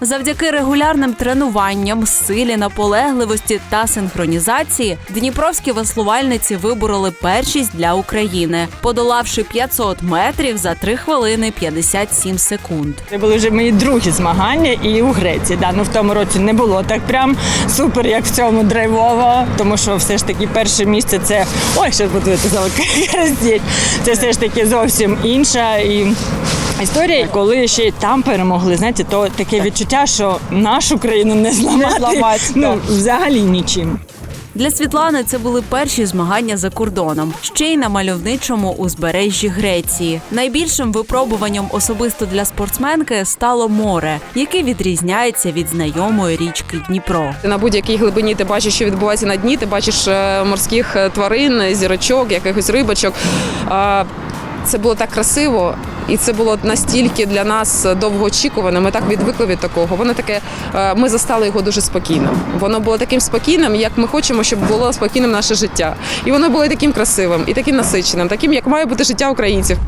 Завдяки регулярним тренуванням, силі, наполегливості та синхронізації дніпровські веслувальниці вибороли першість для України, подолавши 500 метрів за 3 хвилини 57 секунд. Це були вже мої другі змагання і у Греції. Да, ну в тому році не було так прям супер, як в цьому драйвово, тому що все ж таки перше місце це ой, що буду це. Все ж таки зовсім інша і. Історія, коли ще й там перемогли, знаєте, то таке відчуття, що нашу країну не зламати, зламати, ну, взагалі нічим. Для Світлани це були перші змагання за кордоном, ще й на мальовничому узбережжі Греції. Найбільшим випробуванням особисто для спортсменки стало море, яке відрізняється від знайомої річки Дніпро. На будь-якій глибині ти бачиш, що відбувається на дні, ти бачиш е, морських е, тварин, зірочок, якихось рибочок. Це було так красиво, і це було настільки для нас довгоочікувано. Ми так відвикли від такого. Воно таке, е, ми застали його дуже спокійним. Воно було таким спокійним, як ми хочемо, щоб було спокійним наше життя. І воно було таким красивим, і таким насиченим, таким, як має бути життя українців.